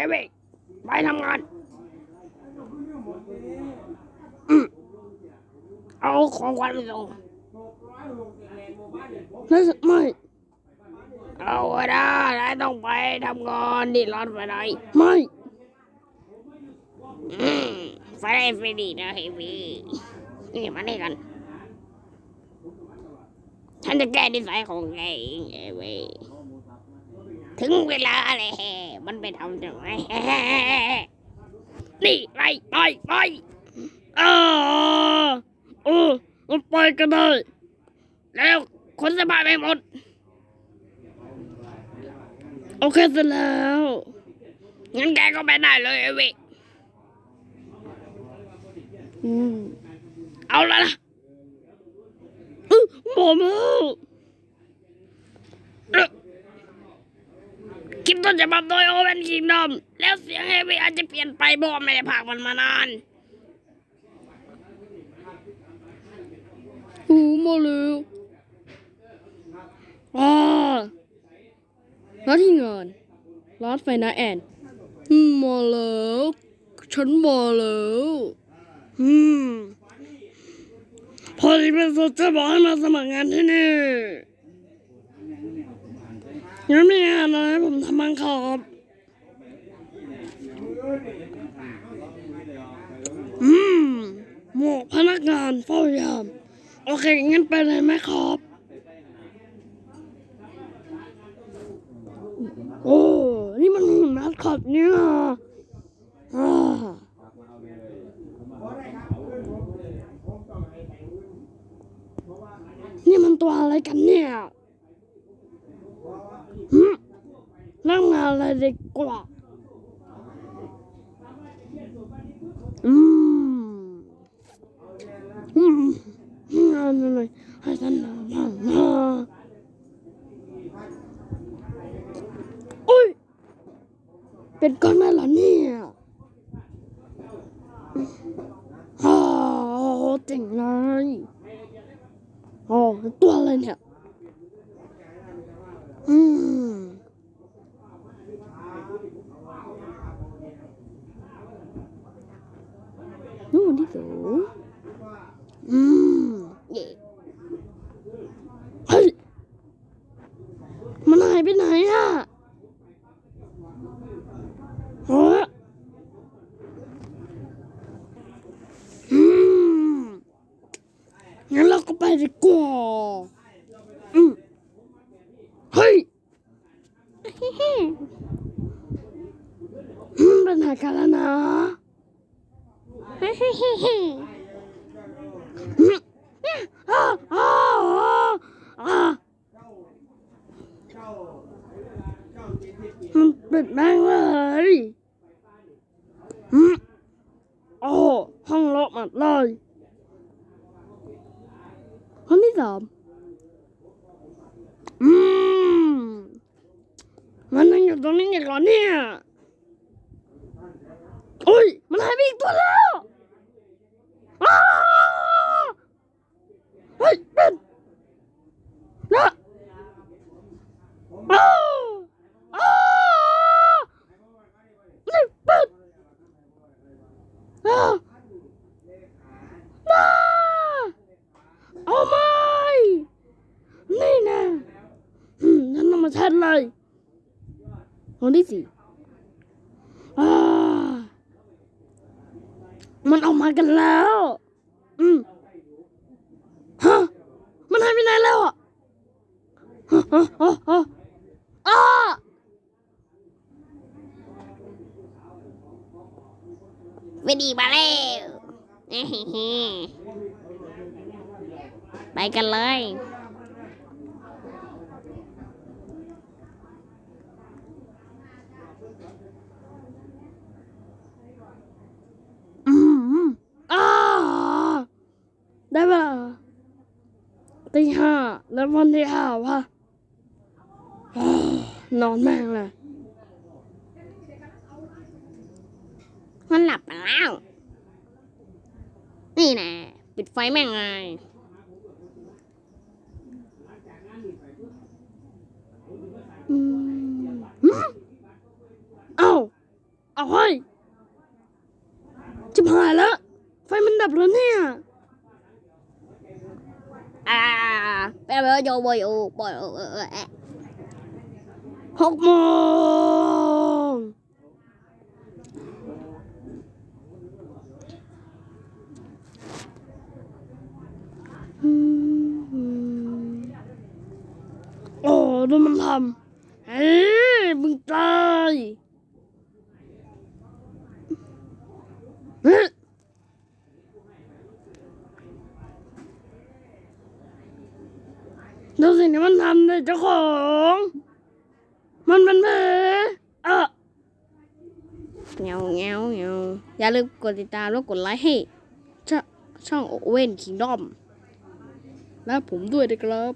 อ้เว้ยไปทำงานเอาของขวัญไปส่งแล้วไม่เอาได้แล้ต้องไปทำงานดิร้อนไปไหนไม่ไฟได้ไฟดีนะเฮฟวี่นี่มานี่กันฉันจะแก้นิสัยของแกเองเอ้ยเว้ย ถึงเวลาแล้วมันไปทำจังไงนี่ไปไปไปเออเออมันไปก็ได้แล้วคนสบายไปหมด โอเคเสร็จแล้วงั้นแกก็ไปได้เลยไอ้เว้ยอืมเอาละนะอือบอล้วเอ๊ะคลิปต้น ฉบับโดยโอเวนคิงดอมแล้วเสียงเฮฟวี่อาจจะเปลี่ยนไปเพราะว่าไม่ได้พากมันมานานหูมาแล้วอ่าแล้วที่งานร้านไฟนะแอนอืมมาแล้วฉันมาแล้วอืมพอดีเป็นสดจะบอกให้มาสมัครงานที่นี่ งั้นมีงานอะไรให้ผมทำบ้างครับอืม หมวกพนักงานเฝ้ายาม โอเค งั้นไปเลยไหมครับ โอ้ นี่มันหุ่นนัดขับเนี่ยอ่านี่มันตัวอะไรกันเนี่ยหึ นั่งงานอะไรดีกว่าอืมอืมงานอะไรให้ท่านทำบ้างนะอุ้ย เป็นก้อนได้เหรอเนี่ยอ้าวเจ๋งเลยโอ้ตัวอะไรเนี่ย อืม นู่นที่ สูง อืมเย่เฮ้ย มันหายไปไหนอะเฮ้ยอืมงั้นเราก็ไปดีกว่าอืมเฮ้ยอืมเป็นหายกันแล้วนะ มันเป็นแมงเลยอืมโอ้ห้องโละหมดเลยคนที่สามอืมมันนั่งอยู่ตรงนี้ไงก่อนเนี่ยอุ้ย มันหายไปอีกตัวแล้วอ้าวเฮ้ยเป็นนะ อ้าวอ้าวนี่เป็นอ้าวอ้าวเอาไม่นี่นะอืมฉันนำมาแชทเลยคนที่สี่อ่ามันออกมากันแล้ว อืมฮะ มันหายไปไหนแล้วอะฮะฮะฮะฮะอ้า วิดีมาแล้วไปกันเลยอืมอ้าได้เวลาตีห้าแล้ววันที่ห้าวะนอนแม่งเลย มันหลับไปแล้ว นี่นะปิดไฟแม่งไงอืมหึเอ้าเอาเฮ้ยจิบหายแล้ว ไฟมันดับแล้วเนี่ยอ่าแป๊บเดียวโยบโยโบโยออเออแอหกโมงอืมโอ้ ดูมันทำเฮ้ยมึงตายเฮ้ยดูสิ่งที่มันทำเลยเจ้าของ มันเป็นแผลเออเงาเงาเงาอย่าลืมกดติดตามแล้วกดไลค์ให้ชช่องโอเว่นคิงดอม และผมด้วยนะครับ